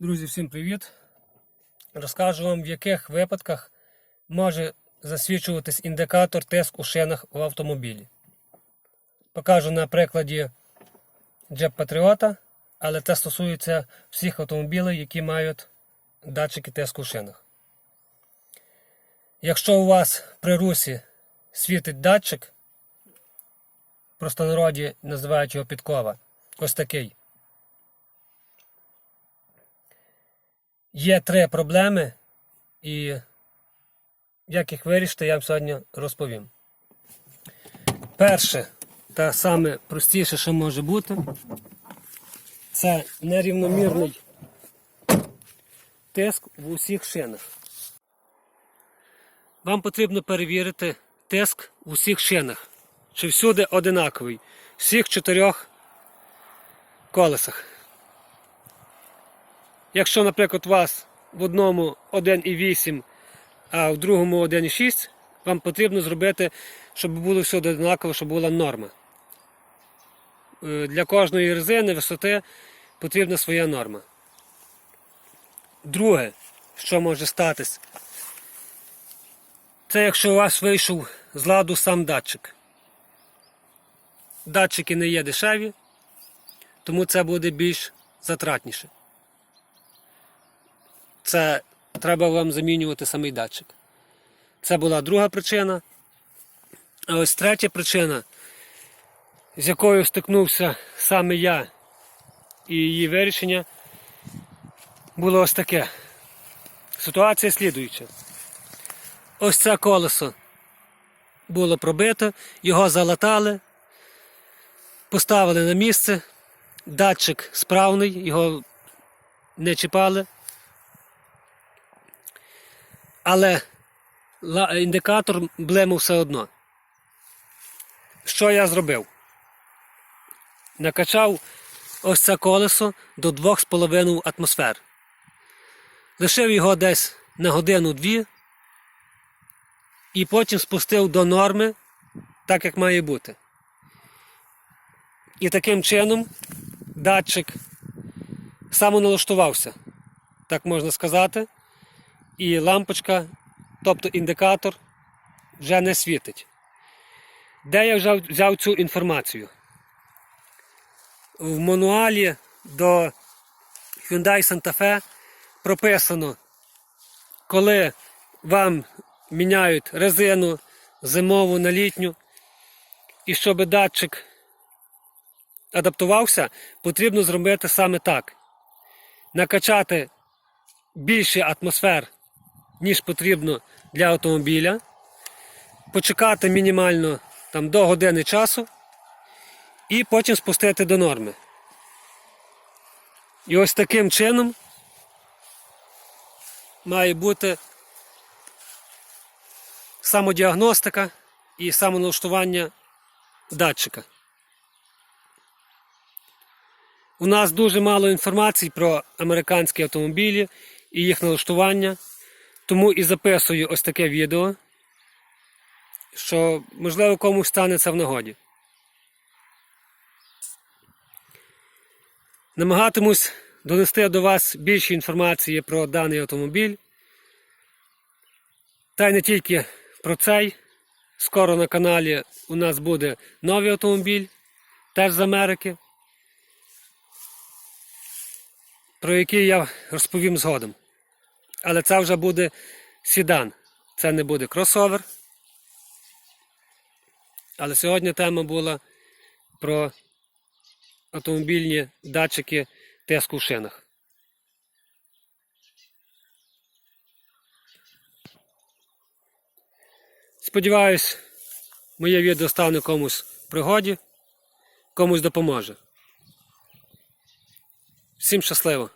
Друзі, всім привіт! Розкажу вам, в яких випадках може засвідчуватись індикатор тиск у шинах в автомобілі. Покажу на прикладі Jeep Patriot, але це стосується всіх автомобілів, які мають датчики тиску у шинах. Якщо у вас при русі світить датчик, в простонароді називають його підкова, ось такий. Є три проблеми, і як їх вирішити, я вам сьогодні розповім. Перше, та саме простіше, що може бути, це нерівномірний тиск в усіх шинах. Вам потрібно перевірити тиск в усіх шинах, чи всюди одинаковий, всіх чотирьох колесах. Якщо, наприклад, у вас в одному 1,8, а в другому 1,6, вам потрібно зробити, щоб було все однаково, щоб була норма. Е, Для кожної резини висоти потрібна своя норма. Друге, що може статись, це якщо у вас вийшов з ладу сам датчик. Датчики не є дешеві, тому це буде більш затратніше це треба вам замінювати самий датчик. Це була друга причина. А ось третя причина, з якою стикнувся саме я і її вирішення, було ось таке. Ситуація слідуюча. Ось це колесо було пробито, його залатали, поставили на місце, датчик справний, його не чіпали. Але індикатор блимав все одно. Що я зробив? Накачав ось це колесо до 2,5 атмосфер. Лишив його десь на годину-дві і потім спустив до норми, так як має бути. І таким чином датчик самоналаштувався, так можна сказати і лампочка, тобто індикатор, вже не світить. Де я взяв, взяв цю інформацію? В мануалі до Hyundai Santa Fe прописано, коли вам міняють резину зимову на літню, і щоб датчик адаптувався, потрібно зробити саме так. Накачати більше атмосфер ніж потрібно для автомобіля. Почекати мінімально там, до години часу і потім спустити до норми. І ось таким чином має бути самодіагностика і самоналаштування датчика. У нас дуже мало інформації про американські автомобілі і їх налаштування. Тому і записую ось таке відео, що, можливо, комусь станеться в нагоді. Намагатимусь донести до вас більше інформації про даний автомобіль. Та й не тільки про цей. Скоро на каналі у нас буде новий автомобіль, теж з Америки, про який я розповім згодом. Але це вже буде сідан. Це не буде кросовер. Але сьогодні тема була про автомобільні датчики тиску в шинах. Сподіваюсь, моє відео стане комусь пригоді, комусь допоможе. Всім щасливо!